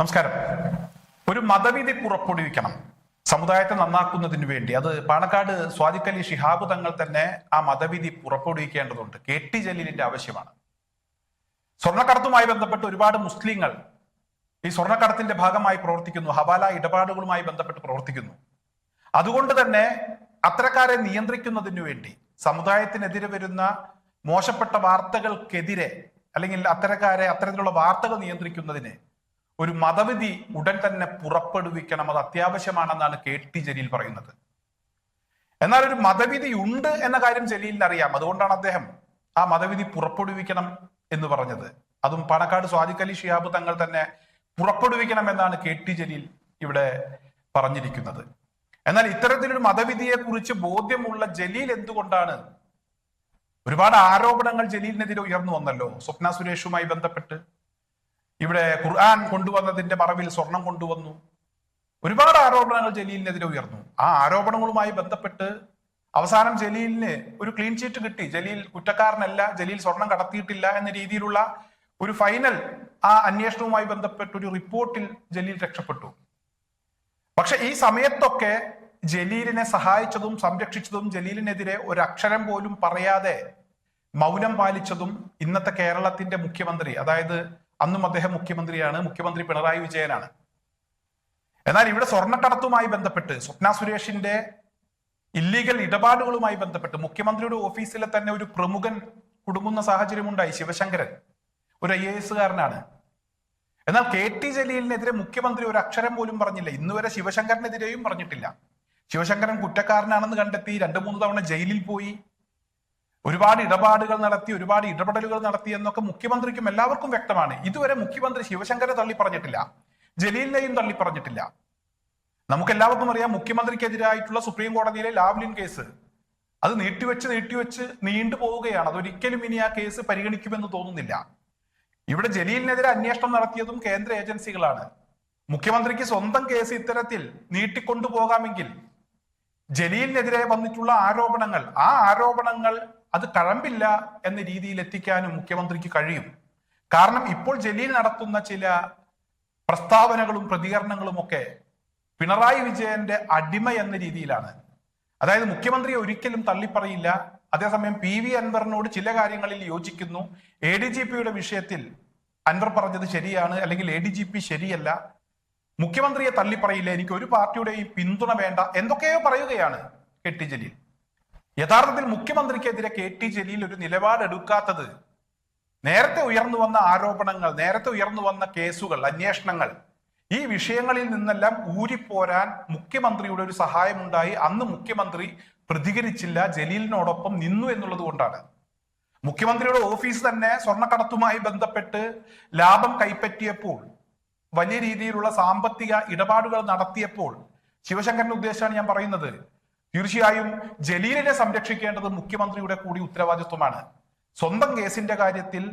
നമസ്കാരം. ഒരു മതവിധി പുറപ്പെടുവിക്കണം. സമുദായത്തെ നന്നാക്കുന്നതിന് വേണ്ടി. അത് പാണക്കാട് സ്വാദിഖലി ഷിഹാബ് തങ്ങൾ തന്നെ ആ മതവിധി പുറപ്പെടുവിക്കേണ്ടതുണ്ട്. കെ ടി ജലീലിന്റെ ആവശ്യമാണ്. സ്വർണക്കടത്തുമായി ബന്ധപ്പെട്ട് ഒരുപാട് മുസ്ലിങ്ങൾ ഈ സ്വർണക്കടത്തിന്റെ ഭാഗമായി പ്രവർത്തിക്കുന്നു. ഹവാല ഇടപാടുകളുമായി ബന്ധപ്പെട്ട് പ്രവർത്തിക്കുന്നു. അതുകൊണ്ട് തന്നെ അത്തരക്കാരെ നിയന്ത്രിക്കുന്നതിനു വേണ്ടി സമുദായത്തിനെതിരെ വരുന്ന മോശപ്പെട്ട വാർത്തകൾക്കെതിരെ അല്ലെങ്കിൽ അത്തരക്കാരെ അത്തരത്തിലുള്ള വാർത്തകൾ നിയന്ത്രിക്കുന്നതിന് ഒരു മതവിധി ഉടൻ തന്നെ പുറപ്പെടുവിക്കണം അത് അത്യാവശ്യമാണെന്നാണ് കെ ടി ജലീൽ പറയുന്നത്. എന്നാൽ ഒരു മതവിധി ഉണ്ട് എന്ന കാര്യം ജലീലിന് അറിയാം. അതുകൊണ്ടാണ് അദ്ദേഹം ആ മതവിധി പുറപ്പെടുവിക്കണം എന്ന് പറഞ്ഞത്. അതും പാണക്കാട് സ്വാദിഖലി ഷിഹാബ് തങ്ങൾ തന്നെ പുറപ്പെടുവിക്കണം എന്നാണ് കെ ടി ജലീൽ ഇവിടെ പറഞ്ഞിരിക്കുന്നത്. എന്നാൽ ഇത്തരത്തിലൊരു മതവിധിയെ കുറിച്ച് ബോധ്യമുള്ള ജലീൽ എന്തുകൊണ്ടാണ്? ഒരുപാട് ആരോപണങ്ങൾ ജലീലിനെതിരെ ഉയർന്നു വന്നല്ലോ. സ്വപ്ന സുരേഷുമായി ബന്ധപ്പെട്ട്. ഇവിടെ ഖുർആൻ കൊണ്ടുവന്നതിന്റെ മറവിൽ സ്വർണം കൊണ്ടുവന്നു. ഒരുപാട് ആരോപണങ്ങൾ ജലീലിനെതിരെ ഉയർന്നു. ആ ആരോപണങ്ങളുമായി ബന്ധപ്പെട്ട് അവസാനം ജലീലിന് ഒരു ക്ലീൻ ചീറ്റ് കിട്ടി. ജലീൽ കുറ്റക്കാരനല്ല ജലീൽ സ്വർണം കടത്തിയിട്ടില്ല എന്ന രീതിയിലുള്ള ഒരു ഫൈനൽ ആ അന്വേഷണവുമായി ബന്ധപ്പെട്ട് ഒരു റിപ്പോർട്ടിൽ ജലീൽ രക്ഷപ്പെട്ടു. പക്ഷെ ഈ സമയത്തൊക്കെ ജലീലിനെ സഹായിച്ചതും സംരക്ഷിച്ചതും ജലീലിനെതിരെ ഒരു അക്ഷരം പോലും പറയാതെ മൗനം പാലിച്ചതും ഇന്നത്തെ കേരളത്തിന്റെ മുഖ്യമന്ത്രി അതായത് അന്നും അദ്ദേഹം മുഖ്യമന്ത്രിയാണ്. മുഖ്യമന്ത്രി പിണറായി വിജയനാണ്. എന്നാൽ ഇവിടെ സ്വർണക്കടത്തുമായി ബന്ധപ്പെട്ട് സ്വപ്ന സുരേഷിന്റെ ഇല്ലീഗൽ ഇടപാടുകളുമായി ബന്ധപ്പെട്ട് മുഖ്യമന്ത്രിയുടെ ഓഫീസിലെ തന്നെ ഒരു പ്രമുഖൻ കുടുങ്ങുന്ന സാഹചര്യമുണ്ടായി ശിവശങ്കരൻ. ഒരു ഐ എ എസുകാരനാണ് എന്നാൽ കെ ടി ജലീലിനെതിരെ മുഖ്യമന്ത്രി ഒരു അക്ഷരം പോലും പറഞ്ഞില്ല. ഇന്ന് വരെ ശിവശങ്കരനെതിരെയും പറഞ്ഞിട്ടില്ല. ശിവശങ്കരൻ കുറ്റക്കാരനാണെന്ന് കണ്ടെത്തി രണ്ടു മൂന്ന് തവണ ജയിലിൽ പോയി. ഒരുപാട് ഇടപാടുകൾ നടത്തി ഒരുപാട് ഇടപെടലുകൾ നടത്തി എന്നൊക്കെ മുഖ്യമന്ത്രിക്കും എല്ലാവർക്കും വ്യക്തമാണ്. ഇതുവരെ മുഖ്യമന്ത്രി ശിവശങ്കരെ തള്ളി പറഞ്ഞിട്ടില്ല. ജലീലിനെയും തള്ളി പറഞ്ഞിട്ടില്ല. നമുക്ക് എല്ലാവർക്കും അറിയാം മുഖ്യമന്ത്രിക്കെതിരായിട്ടുള്ള സുപ്രീം കോടതിയിലെ ലാവ്ലിൻ കേസ്. അത് നീട്ടിവെച്ച് നീട്ടിവെച്ച് നീണ്ടു പോവുകയാണ്. അതൊരിക്കലും ഇനി ആ കേസ് പരിഗണിക്കുമെന്ന് തോന്നുന്നില്ല. ഇവിടെ ജലീലിനെതിരെ അന്വേഷണം നടത്തിയതും കേന്ദ്ര ഏജൻസികളാണ്. മുഖ്യമന്ത്രിക്ക് സ്വന്തം കേസ് ഇത്തരത്തിൽ നീട്ടിക്കൊണ്ടുപോകാമെങ്കിൽ ജലീലിനെതിരെ വന്നിട്ടുള്ള ആരോപണങ്ങൾ ആ ആരോപണങ്ങൾ അത് കഴമ്പില്ല എന്ന രീതിയിൽ എത്തിക്കാനും മുഖ്യമന്ത്രിക്ക് കഴിയും. കാരണം ഇപ്പോൾ ജലീൽ നടത്തുന്ന ചില പ്രസ്താവനകളും പ്രതികരണങ്ങളും ഒക്കെ പിണറായി വിജയന്റെ അടിമ എന്ന രീതിയിലാണ്. അതായത് മുഖ്യമന്ത്രിയെ ഒരിക്കലും തള്ളിപ്പറയില്ല. അതേസമയം പി വി അൻവറിനോട് ചില കാര്യങ്ങളിൽ യോജിക്കുന്നു. എ ഡി ജി പിയുടെ വിഷയത്തിൽ അൻവർ പറഞ്ഞത് ശരിയാണ് അല്ലെങ്കിൽ എ ഡി ജി പി ശരിയല്ല. മുഖ്യമന്ത്രിയെ തള്ളിപ്പറയില്ല എനിക്ക് ഒരു പാർട്ടിയുടെയും പിന്തുണ വേണ്ട എന്തൊക്കെയോ പറയുകയാണ് കെട്ടി ജലീൽ. യഥാർത്ഥത്തിൽ മുഖ്യമന്ത്രിക്കെതിരെ കെ ടി ജലീൽ ഒരു നിലപാടെടുക്കാത്തത് നേരത്തെ ഉയർന്നു വന്ന ആരോപണങ്ങൾ നേരത്തെ ഉയർന്നു വന്ന കേസുകൾ അന്വേഷണങ്ങൾ ഈ വിഷയങ്ങളിൽ നിന്നെല്ലാം ഊരിപ്പോരാൻ മുഖ്യമന്ത്രിയുടെ ഒരു സഹായമുണ്ടായി. അന്ന് മുഖ്യമന്ത്രി പ്രതികരിച്ചില്ല ജലീലിനോടൊപ്പം നിന്നു എന്നുള്ളത് കൊണ്ടാണ്. മുഖ്യമന്ത്രിയുടെ ഓഫീസ് തന്നെ സ്വർണക്കടത്തുമായി ബന്ധപ്പെട്ട് ലാഭം കൈപ്പറ്റിയപ്പോൾ വലിയ രീതിയിലുള്ള സാമ്പത്തിക ഇടപാടുകൾ നടത്തിയപ്പോൾ ശിവശങ്കരന്റെ ഉദ്ദേശമാണ് ഞാൻ പറയുന്നത് തീർച്ചയായും ജലീലിനെ സംരക്ഷിക്കേണ്ടത് മുഖ്യമന്ത്രിയുടെ കൂടി ഉത്തരവാദിത്വമാണ്. സ്വന്തം കേസിന്റെ കാര്യത്തിൽ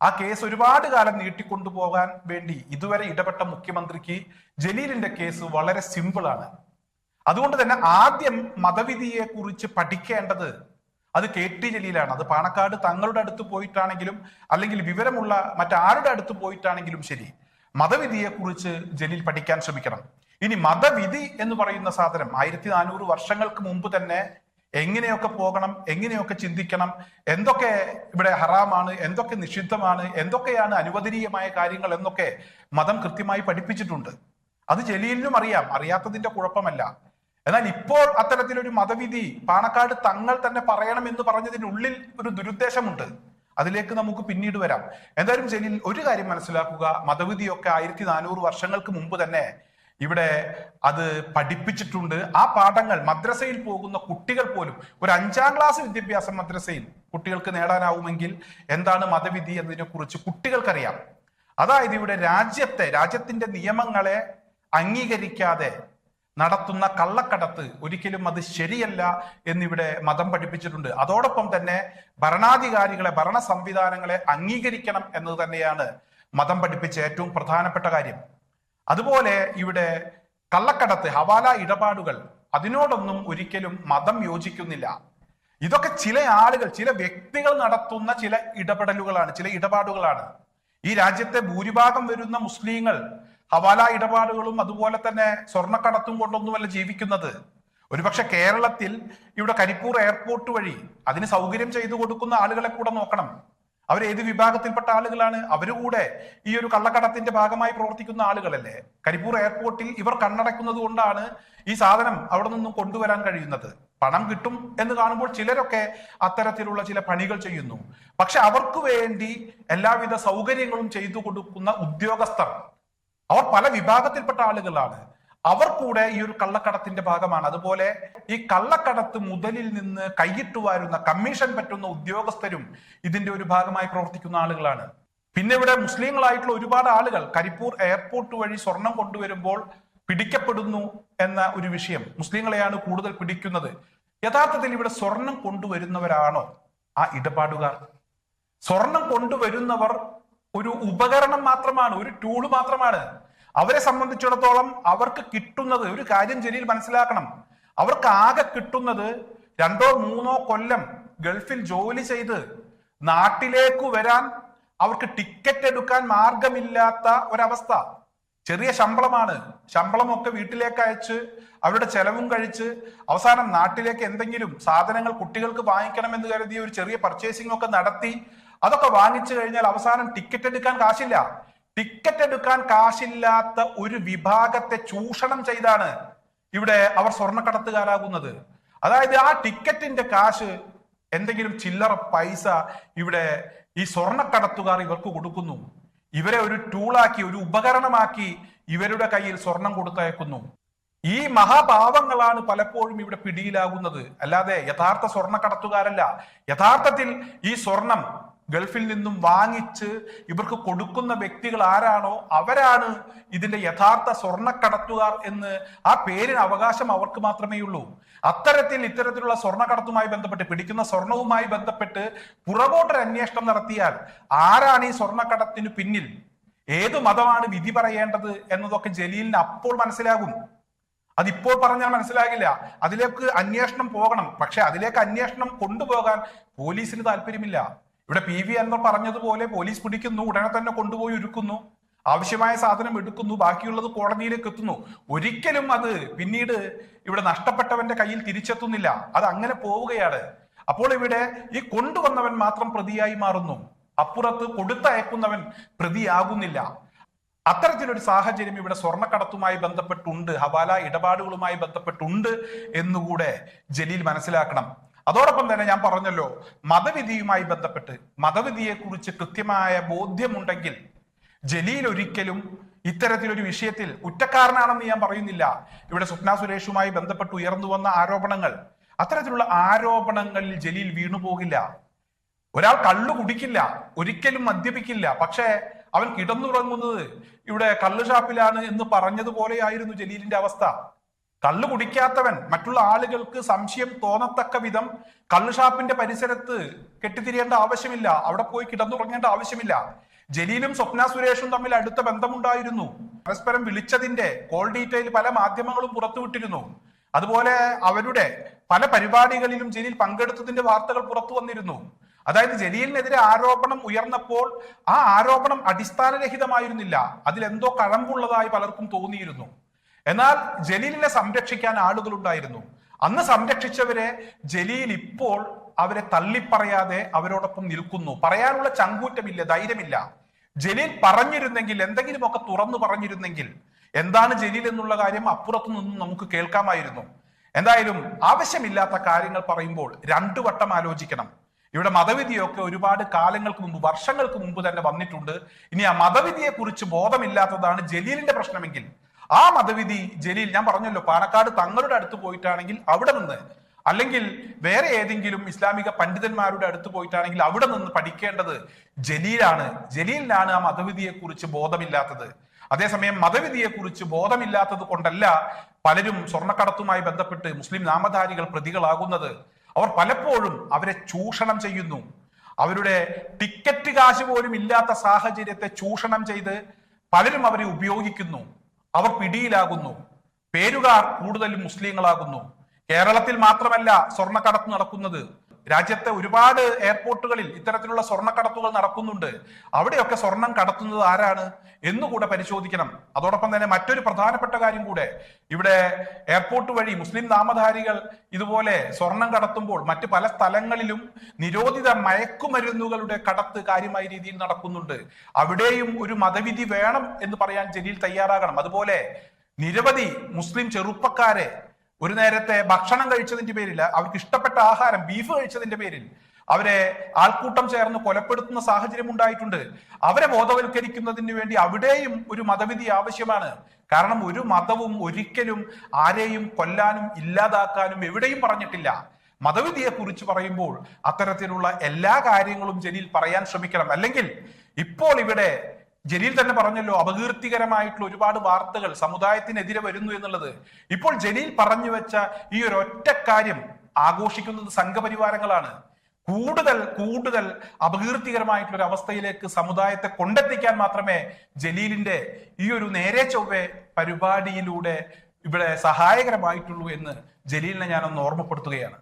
ആ കേസ് ഒരുപാട് കാലം നീട്ടിക്കൊണ്ടുപോകാൻ വേണ്ടി ഇതുവരെ ഇടപെട്ട മുഖ്യമന്ത്രിക്ക് ജലീലിന്റെ കേസ് വളരെ സിമ്പിളാണ്. അതുകൊണ്ട് തന്നെ ആദ്യം മതവിധിയെ കുറിച്ച് പഠിക്കേണ്ടത് അത് കെ ടി ജലീലാണ്. അത് പാണക്കാട് തങ്ങളുടെ അടുത്ത് പോയിട്ടാണെങ്കിലും അല്ലെങ്കിൽ വിവരമുള്ള മറ്റാരുടെ അടുത്ത് പോയിട്ടാണെങ്കിലും ശരി. മതവിധിയെ കുറിച്ച് ജലീൽ പഠിക്കാൻ ശ്രമിക്കണം. ഇനി മതവിധി എന്ന് പറയുന്ന സാധനം ആയിരത്തി നാനൂറ് വർഷങ്ങൾക്ക് മുമ്പ് തന്നെ എങ്ങനെയൊക്കെ പോകണം എങ്ങനെയൊക്കെ ചിന്തിക്കണം എന്തൊക്കെ ഇവിടെ ഹറാമാണ് എന്തൊക്കെ നിഷിദ്ധമാണ് എന്തൊക്കെയാണ് അനുവദനീയമായ കാര്യങ്ങൾ എന്നൊക്കെ മതം കൃത്യമായി പഠിപ്പിച്ചിട്ടുണ്ട്. അത് ജലീലിനും അറിയാം അറിയാത്തതിന്റെ കുഴപ്പമല്ല. എന്നാൽ ഇപ്പോൾ അത്തരത്തിലൊരു മതവിധി പാണക്കാട് തങ്ങൾ തന്നെ പറയണം എന്ന് പറഞ്ഞതിനുള്ളിൽ ഒരു ദുരുദ്ദേശമുണ്ട്. അതിലേക്ക് നമുക്ക് പിന്നീട് വരാം. എന്തായാലും ജലീൽ ഒരു കാര്യം മനസ്സിലാക്കുക. മതവിധിയൊക്കെ ആയിരത്തി നാനൂറ് വർഷങ്ങൾക്ക് മുമ്പ് തന്നെ ഇവിടെ അത് പഠിപ്പിച്ചിട്ടുണ്ട്. ആ പാഠങ്ങൾ മദ്രസയിൽ പോകുന്ന കുട്ടികൾ പോലും ഒരു അഞ്ചാം ക്ലാസ് വിദ്യാഭ്യാസം മദ്രസയിൽ കുട്ടികൾക്ക് നേടാനാവുമെങ്കിൽ എന്താണ് മതവിധി എന്നതിനെ കുറിച്ച് കുട്ടികൾക്കറിയാം. അതായത് ഇവിടെ രാജ്യത്തെ രാജ്യത്തിന്റെ നിയമങ്ങളെ അംഗീകരിക്കാതെ നടത്തുന്ന കള്ളക്കടത്ത് ഒരിക്കലും അത് ശരിയല്ല എന്നിവിടെ മതം പഠിപ്പിച്ചിട്ടുണ്ട്. അതോടൊപ്പം തന്നെ ഭരണാധികാരികളെ ഭരണ സംവിധാനങ്ങളെ അംഗീകരിക്കണം എന്നത് തന്നെയാണ് മതം പഠിപ്പിച്ച ഏറ്റവും പ്രധാനപ്പെട്ട കാര്യം. അതുപോലെ ഇവിടെ കള്ളക്കടത്ത് ഹവാല ഇടപാടുകൾ അതിനോടൊന്നും ഒരിക്കലും മതം യോജിക്കുന്നില്ല. ഇതൊക്കെ ചില ആളുകൾ ചില വ്യക്തികൾ നടത്തുന്ന ചില ഇടപെടലുകളാണ് ചില ഇടപാടുകളാണ്. ഈ രാജ്യത്തെ ഭൂരിഭാഗം വരുന്ന മുസ്ലിങ്ങൾ ഹവാല ഇടപാടുകളും അതുപോലെ തന്നെ സ്വർണക്കടത്തും കൊണ്ടൊന്നുമല്ല ജീവിക്കുന്നത്. ഒരുപക്ഷെ കേരളത്തിൽ ഇവിടെ കരിപ്പൂർ എയർപോർട്ട് വഴി അതിന് സൗകര്യം ചെയ്തു കൊടുക്കുന്ന ആളുകളെ കൂടെ നോക്കണം. അവർ ഏത് വിഭാഗത്തിൽപ്പെട്ട ആളുകളാണ്? അവരുകൂടെ ഈ ഒരു കള്ളക്കടത്തിന്റെ ഭാഗമായി പ്രവർത്തിക്കുന്ന ആളുകളല്ലേ? കരിപ്പൂർ എയർപോർട്ടിൽ ഇവർ കണ്ണടയ്ക്കുന്നത് കൊണ്ടാണ് ഈ സാധനം അവിടെ നിന്നും കൊണ്ടുവരാൻ കഴിയുന്നത്. പണം കിട്ടും എന്ന് കാണുമ്പോൾ ചിലരൊക്കെ അത്തരത്തിലുള്ള ചില പണികൾ ചെയ്യുന്നു. പക്ഷെ അവർക്ക് വേണ്ടി എല്ലാവിധ സൗകര്യങ്ങളും ചെയ്തു കൊടുക്കുന്ന ഉദ്യോഗസ്ഥർ അവർ പല വിഭാഗത്തിൽപ്പെട്ട ആളുകളാണ്. അവർ കൂടെ ഈ ഒരു കള്ളക്കടത്തിന്റെ ഭാഗമാണ്. അതുപോലെ ഈ കള്ളക്കടത്ത് മുതലിൽ നിന്ന് കൈയിട്ട് വാരുന്ന കമ്മീഷൻ പറ്റുന്ന ഉദ്യോഗസ്ഥരും ഇതിന്റെ ഒരു ഭാഗമായി പ്രവർത്തിക്കുന്ന ആളുകളാണ്. പിന്നെ ഇവിടെ മുസ്ലിങ്ങളായിട്ടുള്ള ഒരുപാട് ആളുകൾ കരിപ്പൂർ എയർപോർട്ട് വഴി സ്വർണം കൊണ്ടുവരുമ്പോൾ പിടിക്കപ്പെടുന്നു എന്ന ഒരു വിഷയം മുസ്ലിങ്ങളെയാണ് കൂടുതൽ പിടിക്കുന്നത്. യഥാർത്ഥത്തിൽ ഇവിടെ സ്വർണം കൊണ്ടുവരുന്നവരാണോ ആ ഇടപാടുകാർ? സ്വർണം കൊണ്ടുവരുന്നവർ ഒരു ഉപകരണം മാത്രമാണ് ഒരു ടൂൾ മാത്രമാണ്. അവരെ സംബന്ധിച്ചിടത്തോളം അവർക്ക് കിട്ടുന്നത് ഒരു കാര്യം ജലീൽ മനസ്സിലാക്കണം. അവർക്ക് ആകെ കിട്ടുന്നത് രണ്ടോ മൂന്നോ കൊല്ലം ഗൾഫിൽ ജോലി ചെയ്ത് നാട്ടിലേക്ക് വരാൻ അവർക്ക് ടിക്കറ്റ് എടുക്കാൻ മാർഗമില്ലാത്ത ഒരവസ്ഥ. ചെറിയ ശമ്പളമാണ്. ശമ്പളമൊക്കെ വീട്ടിലേക്ക് അയച്ച് അവരുടെ ചെലവും കഴിച്ച് അവസാനം നാട്ടിലേക്ക് എന്തെങ്കിലും സാധനങ്ങൾ കുട്ടികൾക്ക് വാങ്ങിക്കണം എന്ന് കരുതി ഒരു ചെറിയ പർച്ചേസിംഗ് ഒക്കെ നടത്തി അതൊക്കെ വാങ്ങിച്ചു കഴിഞ്ഞാൽ അവസാനം ടിക്കറ്റ് എടുക്കാൻ കാശില്ല. ടിക്കറ്റ് എടുക്കാൻ കാശില്ലാത്ത ഒരു വിഭാഗത്തെ ചൂഷണം ചെയ്താണ് ഇവിടെ അവർ സ്വർണക്കടത്തുകാരാകുന്നത്. അതായത് ആ ടിക്കറ്റിന്റെ കാശ് എന്തെങ്കിലും ചില്ലറ പൈസ ഇവിടെ ഈ സ്വർണക്കടത്തുകാർ ഇവർക്ക് കൊടുക്കുന്നു. ഇവരെ ഒരു ടൂളാക്കി ഒരു ഉപകരണമാക്കി ഇവരുടെ കയ്യിൽ സ്വർണം കൊടുത്തയക്കുന്നു. ഈ മഹാഭാവങ്ങളാണ് പലപ്പോഴും ഇവിടെ പിടിയിലാകുന്നത്. അല്ലാതെ യഥാർത്ഥ സ്വർണക്കടത്തുകാരല്ല. യഥാർത്ഥത്തിൽ ഈ സ്വർണം ഗൾഫിൽ നിന്നും വാങ്ങിച്ച് ഇവർക്ക് കൊടുക്കുന്ന വ്യക്തികൾ ആരാണോ അവരാണ് ഇതിന്റെ യഥാർത്ഥ സ്വർണക്കടത്തുകാർ എന്ന് ആ പേരിന് അവകാശം അവർക്ക് മാത്രമേ ഉള്ളൂ. അത്തരത്തിൽ ഇത്തരത്തിലുള്ള സ്വർണക്കടത്തുമായി ബന്ധപ്പെട്ട് പിടിക്കുന്ന സ്വർണവുമായി ബന്ധപ്പെട്ട് പുറകോട്ടൊരു അന്വേഷണം നടത്തിയാൽ ആരാണ് ഈ സ്വർണക്കടത്തിന് പിന്നിൽ? ഏത് മതമാണ് വിധി പറയേണ്ടത് എന്നതൊക്കെ ജലീലിന് അപ്പോൾ മനസ്സിലാകും. അതിപ്പോൾ പറഞ്ഞാൽ മനസ്സിലാകില്ല. അതിലേക്ക് അന്വേഷണം പോകണം. പക്ഷെ അതിലേക്ക് അന്വേഷണം കൊണ്ടുപോകാൻ പോലീസിന് താല്പര്യമില്ല. ഇവിടെ പി വി അൻവർ പറഞ്ഞതുപോലെ പോലീസ് പിടിക്കുന്നു ഉടനെ തന്നെ കൊണ്ടുപോയി ഒരുക്കുന്നു ആവശ്യമായ സാധനം എടുക്കുന്നു ബാക്കിയുള്ളത് കോടതിയിലേക്ക് എത്തുന്നു. ഒരിക്കലും അത് പിന്നീട് ഇവിടെ നഷ്ടപ്പെട്ടവന്റെ കയ്യിൽ തിരിച്ചെത്തുന്നില്ല. അത് അങ്ങനെ പോവുകയാണ്. അപ്പോൾ ഇവിടെ ഈ കൊണ്ടുവന്നവൻ മാത്രം പ്രതിയായി മാറുന്നു. അപ്പുറത്ത് കൊടുത്തയക്കുന്നവൻ പ്രതിയാകുന്നില്ല. അത്തരത്തിലൊരു സാഹചര്യം ഇവിടെ സ്വർണക്കടത്തുമായി ബന്ധപ്പെട്ടുണ്ട് ഹവാല ഇടപാടുകളുമായി ബന്ധപ്പെട്ടുണ്ട് എന്നുകൂടെ ജലീൽ മനസ്സിലാക്കണം. അതോടൊപ്പം തന്നെ ഞാൻ പറഞ്ഞല്ലോ മതവിധിയുമായി ബന്ധപ്പെട്ട് മതവിധിയെക്കുറിച്ച് കൃത്യമായ ബോധ്യമുണ്ടെങ്കിൽ ജലീൽ ഒരിക്കലും ഇത്തരത്തിലൊരു വിഷയത്തിൽ കുറ്റക്കാരനാണെന്ന് ഞാൻ പറയുന്നില്ല. ഇവിടെ സ്വപ്ന സുരേഷുമായി ബന്ധപ്പെട്ട് ഉയർന്നു വന്ന ആരോപണങ്ങൾ അത്തരത്തിലുള്ള ആരോപണങ്ങളിൽ ജലീൽ വീണുപോകില്ല ഒരാൾ കള്ളു കുടിക്കില്ല ഒരിക്കലും മദ്യപിക്കില്ല. പക്ഷേ അവൻ കിടന്നുറങ്ങുന്നത് ഇവിടെ കള്ള് ഷാപ്പിലാണ് എന്ന് പറഞ്ഞതുപോലെയായിരുന്നു ജലീലിന്റെ അവസ്ഥ. കള്ളു കുടിക്കാത്തവൻ മറ്റുള്ള ആളുകൾക്ക് സംശയം തോന്നത്തക്ക വിധം കള്ളു ഷാപ്പിന്റെ പരിസരത്ത് കെട്ടിത്തിരിയേണ്ട ആവശ്യമില്ല. അവിടെ പോയി കിടന്നുറങ്ങേണ്ട ആവശ്യമില്ല. ജലീലും സ്വപ്ന സുരേഷും തമ്മിൽ അടുത്ത ബന്ധമുണ്ടായിരുന്നു. പരസ്പരം വിളിച്ചതിന്റെ കോൾ ഡീറ്റെയിൽ പല മാധ്യമങ്ങളും പുറത്തുവിട്ടിരുന്നു. അതുപോലെ അവരുടെ പല പരിപാടികളിലും ജലീൽ പങ്കെടുത്തതിന്റെ വാർത്തകൾ പുറത്തു വന്നിരുന്നു. അതായത് ജലീലിനെതിരെ ആരോപണം ഉയർന്നപ്പോൾ ആ ആരോപണം അടിസ്ഥാനരഹിതമായിരുന്നില്ല. അതിലെന്തോ കഴമ്പുള്ളതായി പലർക്കും തോന്നിയിരുന്നു. എന്നാൽ ജലീലിനെ സംരക്ഷിക്കാൻ ആളുകളുണ്ടായിരുന്നു. അന്ന് സംരക്ഷിച്ചവരെ ജലീൽ ഇപ്പോൾ അവരെ തള്ളിപ്പറയാതെ അവരോടൊപ്പം നിൽക്കുന്നു. പറയാനുള്ള ചങ്കൂറ്റമില്ല ധൈര്യമില്ല. ജലീൽ പറഞ്ഞിരുന്നെങ്കിൽ എന്തെങ്കിലുമൊക്കെ തുറന്നു പറഞ്ഞിരുന്നെങ്കിൽ എന്താണ് ജലീൽ എന്നുള്ള കാര്യം അപ്പുറത്തു നിന്നും നമുക്ക് കേൾക്കാമായിരുന്നു. എന്തായാലും ആവശ്യമില്ലാത്ത കാര്യങ്ങൾ പറയുമ്പോൾ രണ്ടു വട്ടം ആലോചിക്കണം. ഇവിടെ മതവിധിയൊക്കെ ഒരുപാട് കാലങ്ങൾക്ക് മുമ്പ് വർഷങ്ങൾക്ക് മുമ്പ് തന്നെ വന്നിട്ടുണ്ട്. ഇനി ആ മതവിധിയെ കുറിച്ച് ബോധമില്ലാത്തതാണ് ജലീലിന്റെ പ്രശ്നമെങ്കിൽ ആ മതവിധി ജലീൽ ഞാൻ പറഞ്ഞല്ലോ പാണക്കാട് തങ്ങളുടെ അടുത്ത് പോയിട്ടാണെങ്കിൽ അവിടെ നിന്ന് അല്ലെങ്കിൽ വേറെ ഏതെങ്കിലും ഇസ്ലാമിക പണ്ഡിതന്മാരുടെ അടുത്ത് പോയിട്ടാണെങ്കിൽ അവിടെ നിന്ന് പഠിക്കേണ്ടത് ജലീലാണ്. ജലീലിനാണ് ആ മതവിധിയെ കുറിച്ച് ബോധമില്ലാത്തത്. അതേസമയം മതവിധിയെ കുറിച്ച് ബോധമില്ലാത്തത് കൊണ്ടല്ല പലരും സ്വർണക്കടത്തുമായി ബന്ധപ്പെട്ട് മുസ്ലിം നാമധാരികൾ പ്രതികളാകുന്നത്. അവർ പലപ്പോഴും അവരെ ചൂഷണം ചെയ്യുന്നു. അവരുടെ ടിക്കറ്റ് കാശ് പോലും ഇല്ലാത്ത സാഹചര്യത്തെ ചൂഷണം ചെയ്ത് പലരും അവരെ ഉപയോഗിക്കുന്നു. അവർ പിടിയിലാകുന്നു. പേരുകാർ കൂടുതലും മുസ്ലിങ്ങളാകുന്നു. കേരളത്തിൽ മാത്രമല്ല സ്വർണക്കടത്ത് നടക്കുന്നത്. രാജ്യത്തെ ഒരുപാട് എയർപോർട്ടുകളിൽ ഇത്തരത്തിലുള്ള സ്വർണക്കടത്തുകൾ നടക്കുന്നുണ്ട്. അവിടെയൊക്കെ സ്വർണം കടത്തുന്നത് ആരാണ് എന്നുകൂടെ പരിശോധിക്കണം. അതോടൊപ്പം തന്നെ മറ്റൊരു പ്രധാനപ്പെട്ട കാര്യം കൂടെ. ഇവിടെ എയർപോർട്ട് വഴി മുസ്ലിം നാമധാരികൾ ഇതുപോലെ സ്വർണം കടത്തുമ്പോൾ മറ്റ് പല സ്ഥലങ്ങളിലും നിരോധിത മയക്കുമരുന്നുകളുടെ കടത്ത് കാര്യമായ രീതിയിൽ നടക്കുന്നുണ്ട്. അവിടെയും ഒരു മതവിധി വേണം എന്ന് പറയാൻ ജലീൽ തയ്യാറാകണം. അതുപോലെ നിരവധി മുസ്ലിം ചെറുപ്പക്കാരെ ഒരു നേരത്തെ ഭക്ഷണം കഴിച്ചതിന്റെ പേരിൽ അവർക്ക് ഇഷ്ടപ്പെട്ട ആഹാരം ബീഫ് കഴിച്ചതിന്റെ പേരിൽ അവരെ ആൾക്കൂട്ടം ചേർന്ന് കൊലപ്പെടുത്തുന്ന സാഹചര്യം ഉണ്ടായിട്ടുണ്ട്. അവരെ ബോധവൽക്കരിക്കുന്നതിന് വേണ്ടി അവിടെയും ഒരു മതവിധി ആവശ്യമാണ്. കാരണം ഒരു മതവും ഒരിക്കലും ആരെയും കൊല്ലാനും ഇല്ലാതാക്കാനും എവിടെയും പറഞ്ഞിട്ടില്ല. മതവിധിയെ കുറിച്ച് പറയുമ്പോൾ അത്തരത്തിലുള്ള എല്ലാ കാര്യങ്ങളും ജലീൽ പറയാൻ ശ്രമിക്കണം. അല്ലെങ്കിൽ ഇപ്പോൾ ഇവിടെ ജലീൽ തന്നെ പറഞ്ഞല്ലോ അപകീർത്തികരമായിട്ടുള്ള ഒരുപാട് വാർത്തകൾ സമുദായത്തിനെതിരെ വരുന്നു എന്നുള്ളത്. ഇപ്പോൾ ജലീൽ പറഞ്ഞു വെച്ച ഈ ഒരു ഒറ്റ കാര്യം ആഘോഷിക്കുന്നത് സംഘപരിവാരങ്ങളാണ്. കൂടുതൽ കൂടുതൽ അപകീർത്തികരമായിട്ടുള്ള ഒരു അവസ്ഥയിലേക്ക് സമുദായത്തെ കൊണ്ടെത്തിക്കാൻ മാത്രമേ ജലീലിന്റെ ഈ ഒരു നേരെ ചൊവ്വെ പരിപാടിയിലൂടെ ഇവിടെ സഹായകരമായിട്ടുള്ളൂ എന്ന് ജലീലിനെ ഞാനൊന്ന് ഓർമ്മപ്പെടുത്തുകയാണ്.